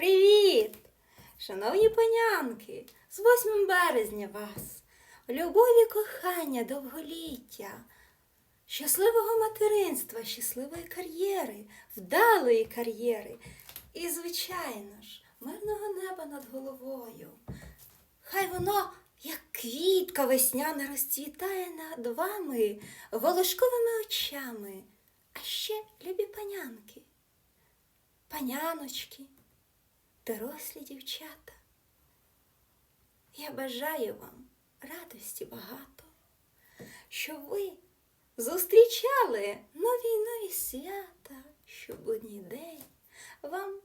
Привіт! Шановні панянки, з 8 березня вас, любові, кохання, довголіття, щасливого материнства, щасливої кар'єри, вдалої кар'єри і, звичайно ж, мирного неба над головою. Хай воно, як квітка весняна, розцвітає над вами волошковими очами, а ще любі панянки, паняночки дорослі дівчата. Я бажаю вам радості багато, щоб ви зустрічали нові й нові свята, щоб будній день вам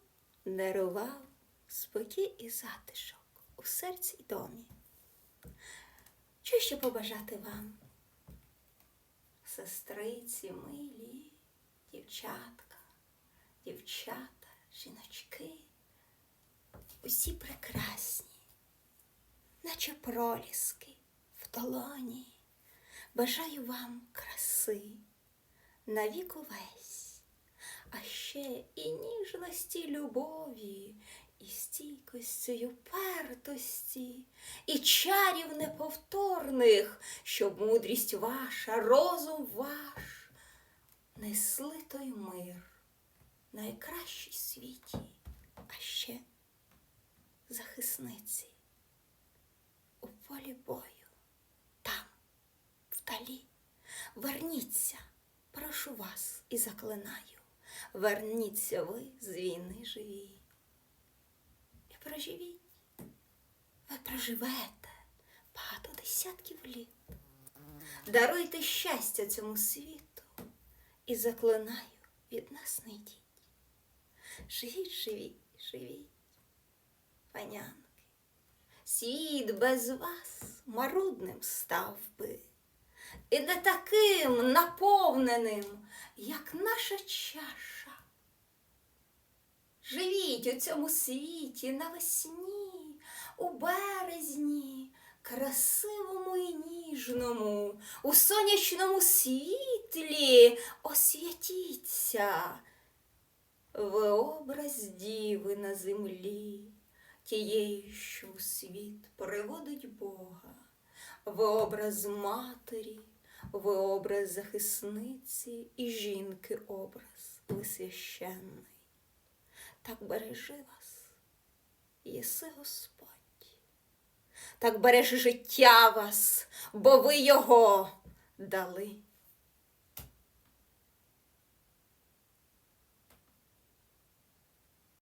дарував спокій і затишок у серці й домі. Що ще побажати вам? Сестриці, милі, дівчатка, дівчата, жіночки усі прекрасні, наче проліски в долоні. Бажаю вам краси на вік увесь, а ще і ніжності любові, і стійкості, й упертості, і чарів неповторних, щоб мудрість ваша, розум ваш несли той мир найкращий світі, а ще захисниці у полі бою, там, вдалі. Верніться, прошу вас і заклинаю, верніться ви з війни живі. І проживіть, ви проживете багато десятків літ. Даруйте щастя цьому світу і заклинаю від нас не йдіть. Живіть, живіть, живіть панянки. Світ без вас марудним став би, і не таким наповненим, як наша чаша. Живіть у цьому світі навесні, у березні, красивому і ніжному, у сонячному світлі освятіться. Ви образ діви на землі, тієї, що у світ приводить Бога, ви образ матері, ви образ захисниці і жінки образ ви священний. Так бережи вас, єси Господь, так бережи життя вас, бо ви його дали.